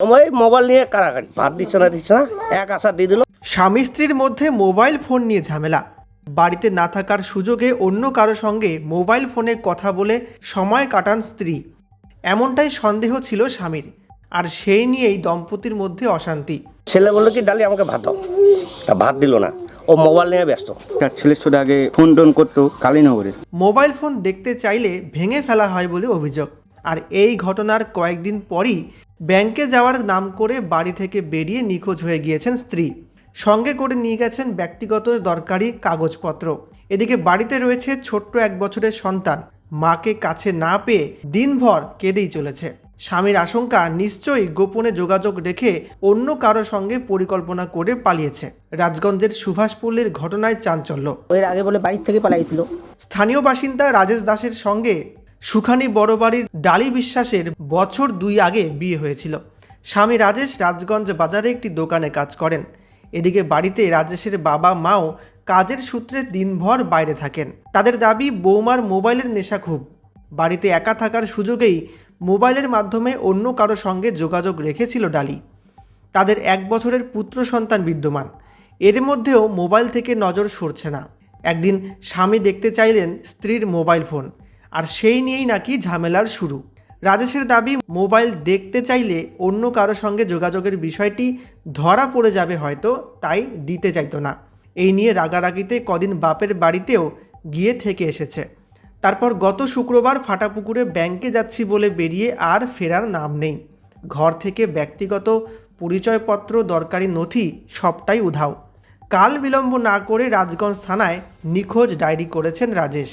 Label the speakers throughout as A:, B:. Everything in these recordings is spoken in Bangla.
A: ওই মোবাইল নিয়ে কারাকারি ভাত দিচ্ছে না দিচ্ছে না এক আশা দিয়ে দিল।
B: স্বামী স্ত্রীর মধ্যে মোবাইল ফোন নিয়ে ঝামেলা। বাড়িতে না থাকার সুযোগে অন্য কারও সঙ্গে মোবাইল ফোনে কথা বলে সময় কাটান স্ত্রী। এমনটাই সন্দেহ ছিল স্বামীর আর সেই নিয়েই দম্পতির মধ্যে অশান্তি।
A: ছেলে বলল কি ডালি আমাকে ভাত দাও। তা ভাত দিল না। ও মোবাইল নিয়ে ব্যস্ত।
C: তার ছেলের সাথে আগে ফোন টোন করতো কালীনগরের।
B: মোবাইল ফোন দেখতে চাইলে ভেঙে ফেলা হয় বলে অভিযোগ। আর এই ঘটনার কয়েকদিন পরই ব্যাংকে যাওয়ার নাম করে বাড়ি থেকে বেরিয়ে নিখোঁজ হয়ে গিয়েছেন স্ত্রী। সঙ্গে করে নিয়ে গেছেন ব্যক্তিগত দরকারি কাগজপত্র। এদিকে বাড়িতে রয়েছে ছোট্ট এক বছরের সন্তান। মাকে কাছে না পেয়ে দিনভর কেঁদেই চলেছে। স্বামীর আশঙ্কা নিশ্চয়ই গোপনে যোগাযোগ রেখে অন্য কারও সঙ্গে পরিকল্পনা করে পালিয়েছে। রাজগঞ্জের সুভাষপল্লীর ঘটনায় চাঞ্চল্য।
D: এর আগে বলে বাড়ির থেকে পালাইছিল।
B: স্থানীয় বাসিন্দা রাজেশ দাসের সঙ্গে সুখানি বড়বাড়ির ডালি বিশ্বাসের বছর দুই আগে বিয়ে হয়েছিল। স্বামী রাজেশ রাজগঞ্জ বাজারে একটি দোকানে কাজ করেন। এদিকে বাড়িতে রাজেশের বাবা মাও কাজের সূত্রে দিনভর বাইরে থাকেন। তাদের দাবি, বৌমার মোবাইলের নেশা খুব। বাড়িতে একা থাকার সুযোগেই মোবাইলের মাধ্যমে অন্য কারও সঙ্গে যোগাযোগ রেখেছিল ডালি। তাদের এক বছরের পুত্র সন্তান বিদ্যমান। এর মধ্যেও মোবাইল থেকে নজর সরছে না। একদিন স্বামী দেখতে চাইলেন স্ত্রীর মোবাইল ফোন। আর সেই নিয়েই নাকি ঝামেলার শুরু। রাজেশের দাবি, মোবাইল দেখতে চাইলে অন্য কারও সঙ্গে যোগাযোগের বিষয়টি ধরা পড়ে যাবে হয়তো, তাই দিতে চাইতো না। এই নিয়ে রাগারাগিতে কদিন বাপের বাড়িতেও গিয়ে থেকে এসেছে। তারপর গত শুক্রবার ফাটাপুকুরে ব্যাংকে যাচ্ছি বলে বেরিয়ে আর ফেরার নাম নেই। ঘর থেকে ব্যক্তিগত পরিচয়পত্র, দরকারি নথি সবটাই উধাও। কাল বিলম্ব না করে রাজগঞ্জ থানায় নিখোঁজ ডায়েরি করেছেন রাজেশ।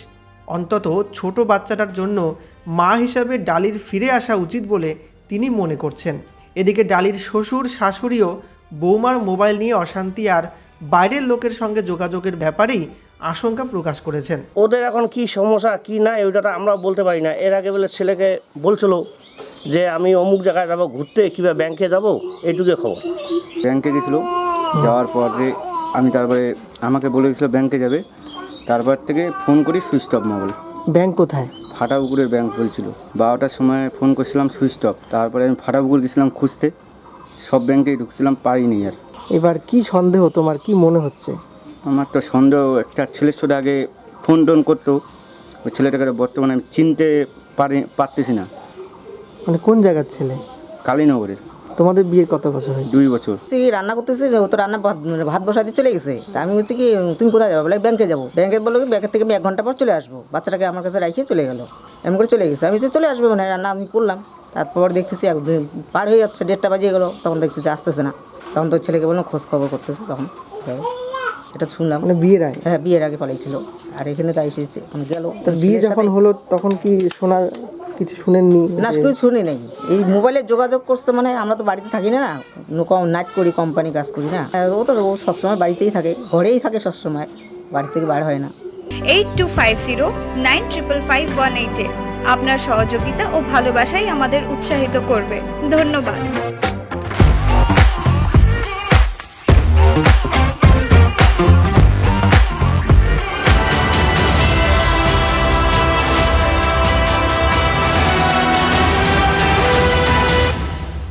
B: অন্তত ছোট বাচ্চাটার জন্য মা হিসাবে ডালির ফিরে আসা উচিত বলে তিনি মনে করছেন। এদিকে ডালির শ্বশুর শাশুড়িও বৌমার মোবাইল নিয়ে অশান্তি আর বাইরের লোকের সঙ্গে যোগাযোগের ব্যাপারেই আশঙ্কা প্রকাশ করেছেন।
A: ওদের এখন কি সমস্যা কি না ওইটা আমরা বলতে পারি না। এর আগে বলে ছেলেকে বলছিল যে আমি অমুক জায়গায় যাব ঘুরতে কিংবা ব্যাংকে যাব? এইটুকু খবর।
C: ব্যাংকে গেছিল যাওয়ার পরে আমি তারপরে আমাকে বলে গেছিল ব্যাংকে যাবে। তারপর থেকে ফোন করি সুইচ অফ মোবাইল।
B: ব্যাংক কোথায়?
C: ফাটাপুকুরের ব্যাংক বলছিল। বারোটার সময় ফোন করছিলাম সুইচ অফ। তারপরে আমি ফাটাপুকুর গেছিলাম খুঁজতে। সব ব্যাংকেই ঢুকছিলাম পারিনি আর।
B: এবার কি সন্দেহ তোমার? কি মনে হচ্ছে?
C: আমার তো সন্দেহ একটা ছেলের সাথে আগে ফোন টোন করতো। ওই ছেলেটাকে বর্তমানে আমি চিনতে পারি পারতেছি না।
B: মানে কোন জায়গার ছেলে?
C: কালীনগরের।
B: তোমাদের বিয়ের কত বছর হয়েছে?
C: দুই বছর।
D: হচ্ছে কি রান্না করতেছে যে ও তো রান্না ভাত ভাত বসাতে চলে গেছে। তা আমি হচ্ছে কি তুমি কোথায় যাব? বলে ব্যাংকে যাব। ব্যাংকে বলল কি ব্যাংকের থেকে আমি এক ঘণ্টা পর চলে আসব। বাচ্চাটাকে আমার কাছে রাখিয়ে চলে গেলো। এমন করে চলে গেছে। আমি যে চলে আসব মানে রান্না আমি করলাম। তারপর দেখতেছি এক দুই- পার হয়ে যাচ্ছে দেড়টা বাজিয়ে গেলো। তখন দেখতেছি আসতেছে না। তখন তো ছেলেকে বললাম খোঁজ খবর করতেছে। তখন যাই হোক, এটা শুনলাম।
B: মানে বিয়ের আগে?
D: হ্যাঁ বিয়ের আগে পালিয়েছিল। আর এখানে তাই এসেছে এখন গেল।
B: তো বিয়ে যখন হলো তখন কি শোনা কিছু শুনেননি।
D: না কিছু শুনি নাই। এই মোবাইলে যোগাযোগ করছে মানে আমরা তো বাড়িতে থাকি না না নাইট করি কোম্পানি কাজ করি না। ও তো ও সবসময় বাড়িতেই থাকে ঘরেই থাকে সবসময় বাড়ি থেকে বার হয় না।
E: Eight two five zero nine triple five one এইটে আপনার সহযোগিতা ও ভালোবাসাই আমাদের উৎসাহিত করবে। ধন্যবাদ।